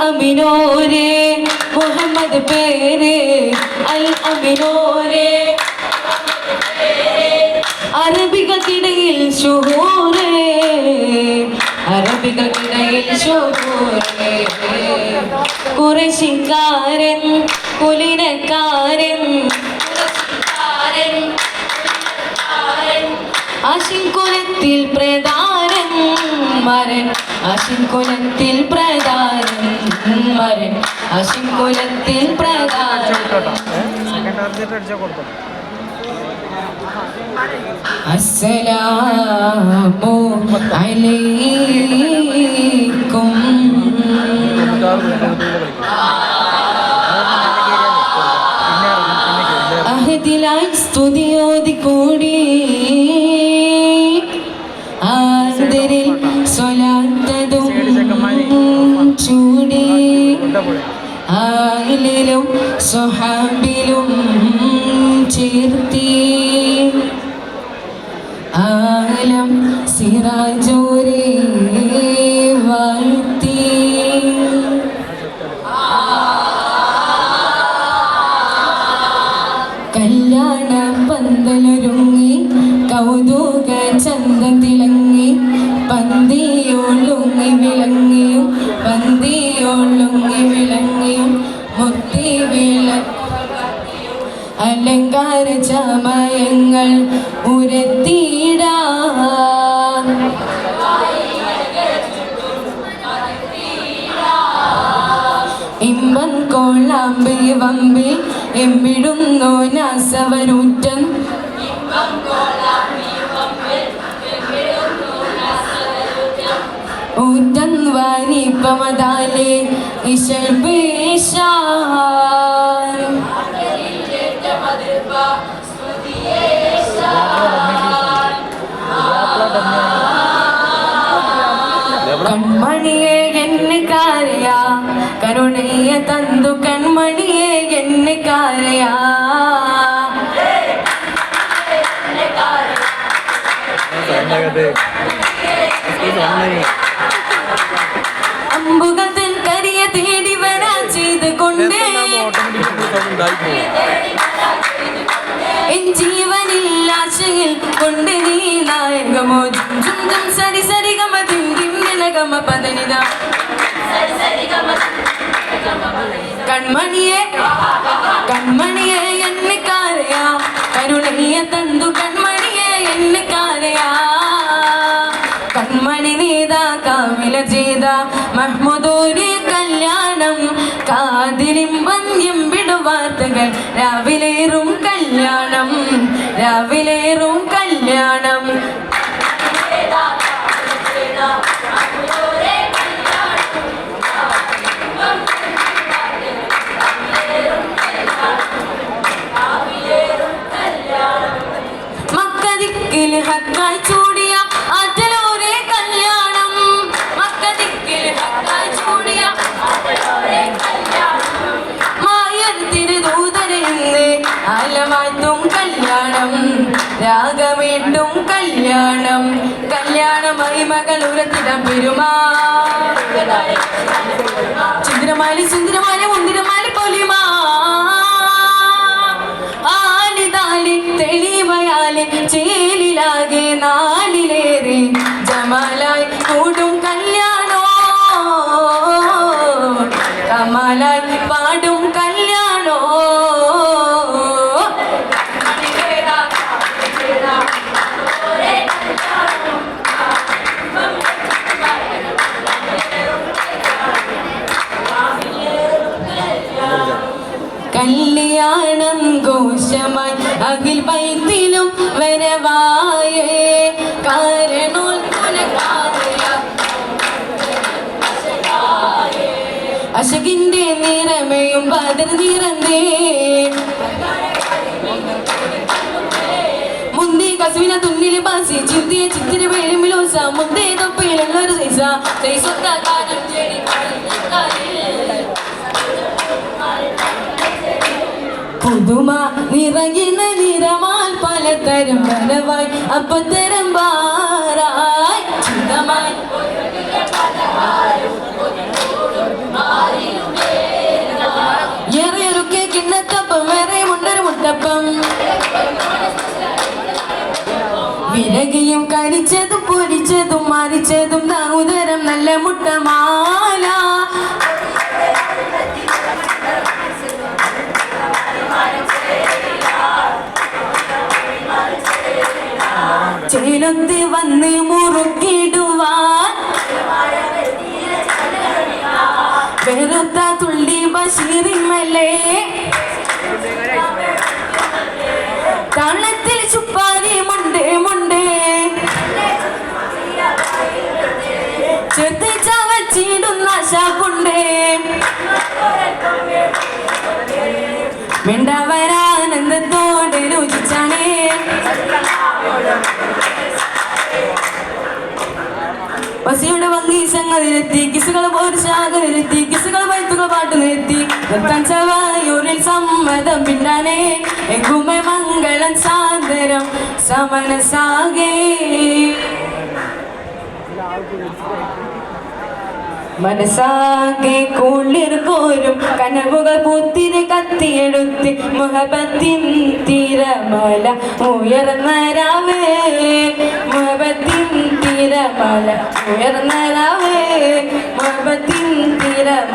അമിനോരെ Muhammad പേര് അൽ അമിനോരെ അറബികൾക്കിടയിൽ ഷുഹൂറേ അറബികൾക്കിടയിൽ ഷുഹൂറേ. കുറശിക്കാരൻ കുലിനക്കാരൻ അശിൻകുലത്തിൽ പ്രധാനൻ മരൻ പ്രധാനൻ മരൻ അശിൻകുലത്തിൽ പ്രധാനൻ സെക്കൻഡ് ടാർഗറ്റ് അടിച്ചാൽ കൊടുത്തു. അസ്സലാമു അലൈക്കും. അഹദിലായി സ്തുതിയോതി കൂടി ആയിലും സ്വഹാബിലും ചേർത്തി. ആലം സിറാജോരി ചന്തം തിളങ്ങി പന്തിയോളുങ്ങി വിളങ്ങിയും അലങ്കാര ചമയങ്ങൾ ഉരത്തിടാ ഇമ്പം ബി വമ്പി എമ്പിടുന്നു നാസവനൂറ്റം. ഊറ്റം വാനിപ്പമതാലെ ഇശൽ പേശാ. കൺമണിയെ എന്നെ കാരയാ കരുണയെ തന്തു കൺമണിയെ എന്നെ കാരയാ അമ്പുകൾ തൻ കരിയ തേടി വരാ ചെയ്ത് കൊണ്ടേ എൻ ജീവനിൽ ആശയിൽ കൊണ്ട് നീ നായകമോ? ജും സരി സരി ഗമ ദിം ദിം നിന ഗമ പദനിത കൺമണിയെ കൺമണിയെ എന്നെ കാരയാ കരുണയെ തന്തു കൺമണിയെ എന്നെ കാരയാ കൺമണി നീതാ കാവില ചെയ്ത. മഹ്മുദൂരി കല്യാണം കാതിരിം വന്യം വിടുവാർത്തകൾ. രാവിലേറും കല്യാണം രാവിലേറും കല്യാണം കല്യാണമായി മകൾ ഉരത്തിടം പെരുമാ. ചുന്ദരമാലി സുന്ദരമാല മുന്തിരമാലി പൊലിമാ. ആലിതാലി തെളിവയാലി ചേലിലാകെ നാലിലേറെ ജമാലായി കൂടും കല്യാണോ? കമാലായി പാടും വരവായേ കാരണോൽക്കുലകാരയ അശകിന്റെ നിറമയും ബദർ നിറന്നേ. മുന്തി കസുവിന തുന്നിൽ ബാസി ചിന്തിയ ചിത്തിര വേളിമിലോസ മുന്തേ തൊപ്പയിലുള്ളൊരു സൈസ സൈസൊത്ത കാലം ചേടി പുതുമ നിറകിന നിറമാൽ പലതരം വരവായി അപ്പത്തരം വാറായി ചിതമായി ഏറെയൊരുക്കെ കിണ്ണത്തപ്പം ഏറെ മുണ്ടൊരു മുട്ടപ്പം. വിലകയും കടിച്ചതും പൊരിച്ചതും മറിച്ചതും നാവുതരം നല്ല മുട്ടമാ. ചേലൊത്ത് വന്ന് മുറുക്കിടുവാൻ. വെറുത്ത തുള്ളി ബഷീറിമലേ കള്ളത്തിൽ ചുപ്പാരി മുണ്ടേ മുണ്ടേ. ചെത്തി ചവച്ചിടുന്ന ശാപ്പുണ്ട് മിണ്ടവരാനന്ദത്തോടെ ബസിയുടെ ഇരുത്തി കിസുകൾ ശാഖ നിരത്തി കിസുകൾ വൈത്തുകൾ പാട്ട് നിർത്തി. നൃത്തം സമ്മതം മംഗളം സാന്ദരം സമനസാകേ. മനസ്സാകെ കുളിർ കനവുകൾ പൂത്തിരി കത്തിയെടുത്ത് മുഹബത്തിൻ തിരമല ഉയർന്നരാവേ മുഹബത്തിൻ തിരമല ഉയർന്നതാവേ മുഹബത്തിൻ തിരമല.